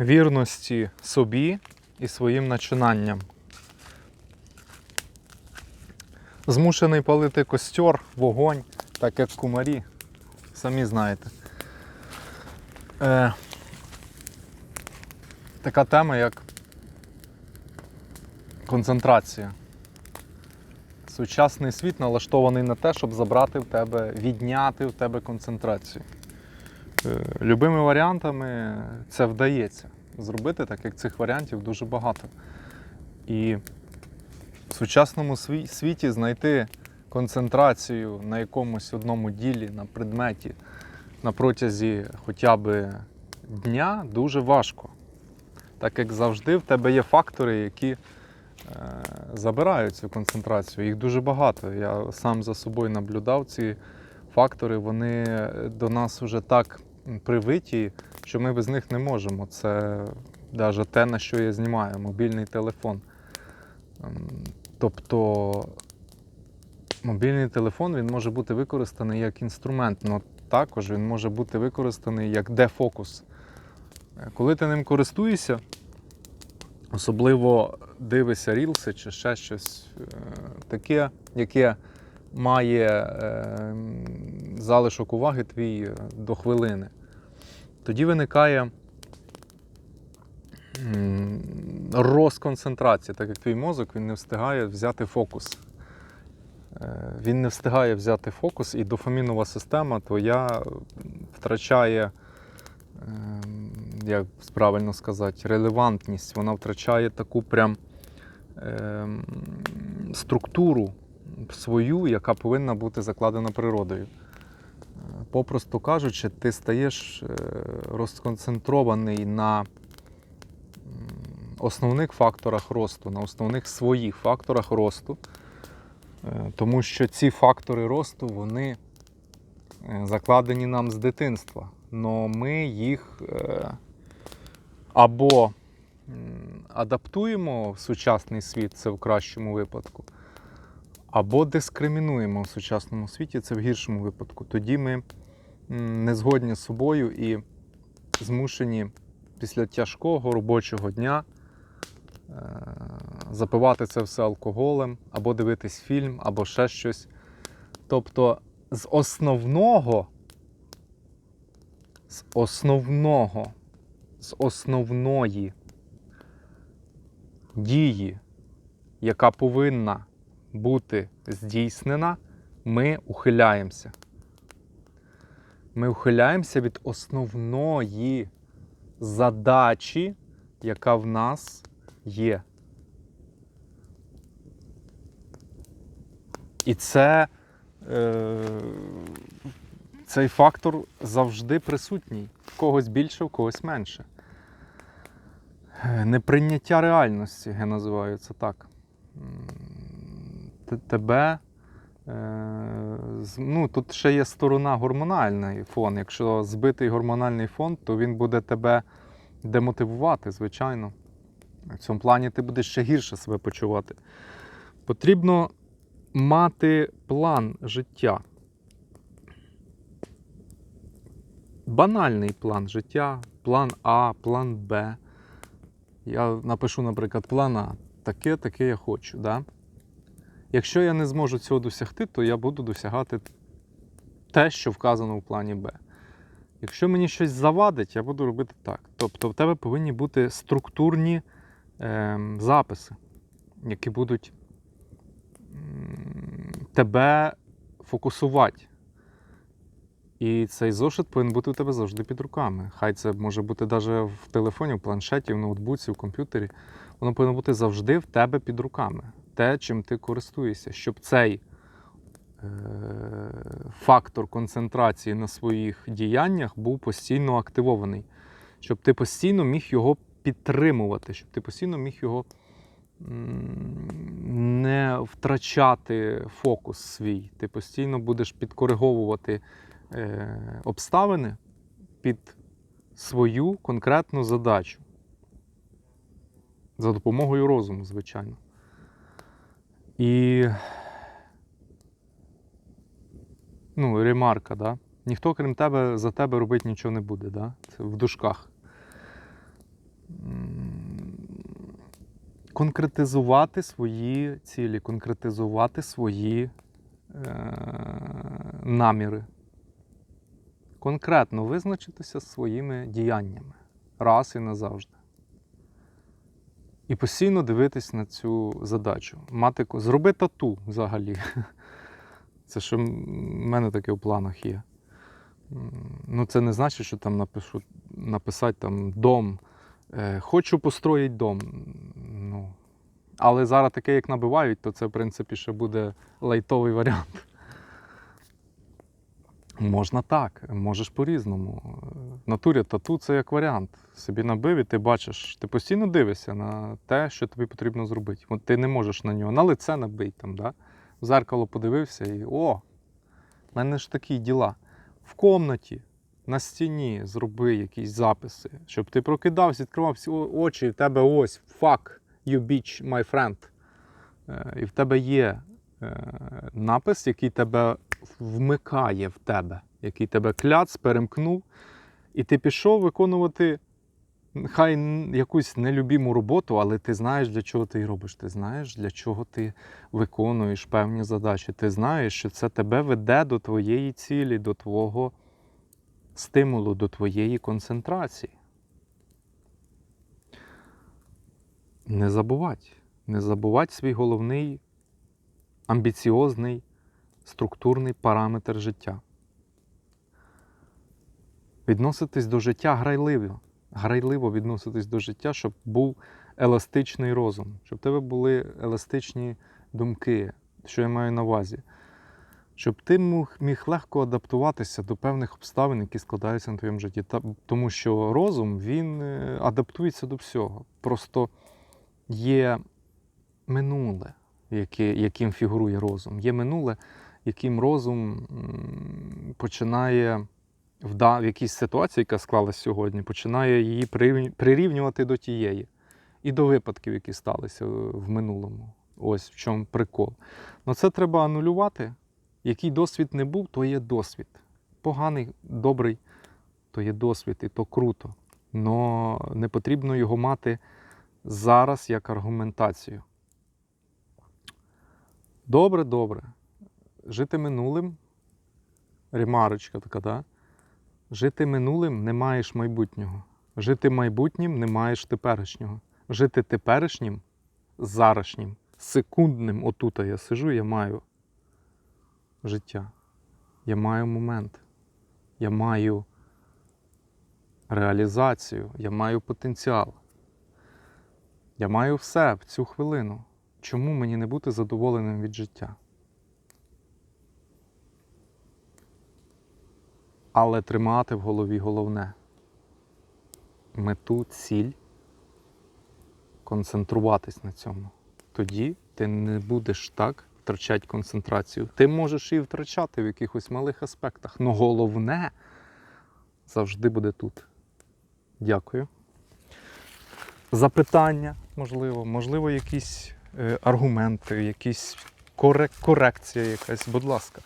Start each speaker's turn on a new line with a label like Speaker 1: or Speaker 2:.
Speaker 1: вірності собі і своїм начинанням. Змушений палити костер, вогонь, так як кумарі. Самі знаєте. Е, така тема, як концентрація. Сучасний світ налаштований на те, щоб забрати в тебе, відняти в тебе концентрацію. Е, Любими варіантами це вдається зробити, так як цих варіантів дуже багато. І в сучасному світі знайти концентрацію на якомусь одному ділі, на предметі на протязі хоча б дня дуже важко. Так як завжди, в тебе є фактори, які е, забирають цю концентрацію. Їх дуже багато. Я сам за собою наблюдав ці фактори, вони до нас вже так привиті, що ми без них не можемо. Це навіть те, на що я знімаю, мобільний телефон. Ем, Тобто мобільний телефон він може бути використаний як інструмент, але також він може бути використаний як дефокус. Е, Коли ти ним користуєшся, особливо дивишся рілси чи ще щось е, таке, яке має е, залишок уваги твій до хвилини, тоді виникає розконцентрація, так як твій мозок він не встигає взяти фокус. Е, Він не встигає взяти фокус, і дофамінова система твоя втрачає, ем, як правильно сказати, релевантність. Вона втрачає таку прям ем, структуру свою, яка повинна бути закладена природою. Попросту кажучи, ти стаєш е, розконцентрований на основних факторах росту, на основних своїх факторах росту. Е, Тому що ці фактори росту вони е, закладені нам з дитинства. Но ми їх або адаптуємо в сучасний світ, це в кращому випадку, або дискримінуємо в сучасному світі, це в гіршому випадку. Тоді ми не згодні з собою і змушені після тяжкого робочого дня е, запивати це все алкоголем, або дивитись фільм, або ще щось. Тобто з основного, з основного, з основної дії, яка повинна бути здійснена, ми ухиляємося. Ми ухиляємося від основної задачі, яка в нас є. І це, е, цей фактор завжди присутній. В когось більше, в когось менше. Неприйняття реальності, я називаю це так. Тебе. Е, Ну, тут ще є сторона гормональний фон. Якщо збитий гормональний фон, то він буде тебе демотивувати, звичайно. В цьому плані ти будеш ще гірше себе почувати. Потрібно мати план життя. Банальний план життя, план А, план Б. Я напишу, наприклад, план А. Таке, таке я хочу. Да? Якщо я не зможу цього досягти, то я буду досягати те, що вказано в плані Б. Якщо мені щось завадить, я буду робити так. Тобто в тебе повинні бути структурні ем, записи, які будуть тебе фокусувати. І цей зошит повинен бути у тебе завжди під руками. Хай це може бути навіть в телефоні, в планшеті, в ноутбуці, в комп'ютері. Воно повинно бути завжди в тебе під руками. Те, чим ти користуєшся, щоб цей е, фактор концентрації на своїх діяннях був постійно активований. Щоб ти постійно міг його підтримувати, щоб ти постійно міг його не втрачати фокус свій. Ти постійно будеш підкориговувати е, обставини під свою конкретну задачу. За допомогою розуму, звичайно. І ну, ремарка, да? ніхто, крім тебе, за тебе робити нічого не буде, да? Це в дужках. Конкретизувати свої цілі, конкретизувати свої е, наміри. Конкретно визначитися своїми діяннями раз і назавжди. І постійно дивитись на цю задачу. Мати, зроби тату взагалі. Це що в мене таке в планах є. Ну, це не значить, що там напишу, написати там дом. Е, хочу построїти дом. Ну, але зараз таке, як набивають, то це, в принципі, ще буде лайтовий варіант. Можна так, можеш по-різному. Натурі тату це як варіант. Собі набив і ти бачиш, ти постійно дивишся на те, що тобі потрібно зробити. От ти не можеш на нього, на лице набий там, да? в зеркало подивився і о, в мене ж такі діла. В комнаті, на стіні зроби якісь записи, щоб ти прокидався, відкривав всі очі, і в тебе ось fuck you bitch, my friend. Е, І в тебе є е, напис, який тебе вмикає в тебе, який тебе кляц, перемкнув, і ти пішов виконувати хай якусь нелюбіму роботу, але ти знаєш, для чого ти її робиш. Ти знаєш, для чого ти виконуєш певні задачі. Ти знаєш, що це тебе веде до твоєї цілі, до твого стимулу, до твоєї концентрації. Не забувать. Не забувать свій головний амбіціозний структурний параметр життя. Відноситись до життя грайливо. Грайливо відноситись до життя, щоб був еластичний розум, щоб в тебе були еластичні думки, що я маю на увазі. Щоб ти міг легко адаптуватися до певних обставин, які складаються на твоєму житті. Тому що розум він е, адаптується до всього. Просто є минуле, яким фігурує розум. Є минуле, яким розум починає в, якійсь ситуації, яка склалась сьогодні, починає її прирівнювати до тієї. І до випадків, які сталися е, в минулому. Ось в чому прикол. Ну це треба анулювати. Який досвід не був, то є досвід. Поганий, добрий, то є досвід, і то круто. Но не потрібно його мати зараз як аргументацію. Добре, добре. Жити минулим. Ремарочка така, да? Жити минулим не маєш майбутнього. Жити майбутнім не маєш теперішнього. Жити теперішнім, зарашнім, секундним, отут я сижу, я маю життя. Я маю момент. Я маю реалізацію, я маю потенціал. Я маю все в цю хвилину. Чому мені не бути задоволеним від життя? Але тримати в голові головне мету, ціль, концентруватись на цьому. Тоді ти не будеш так втрачати концентрацію. Ти можеш її втрачати в якихось малих аспектах, але головне завжди буде тут. Дякую. Запитання, можливо, можливо, якісь е, аргументи, якісь корек- корекція якась, будь ласка.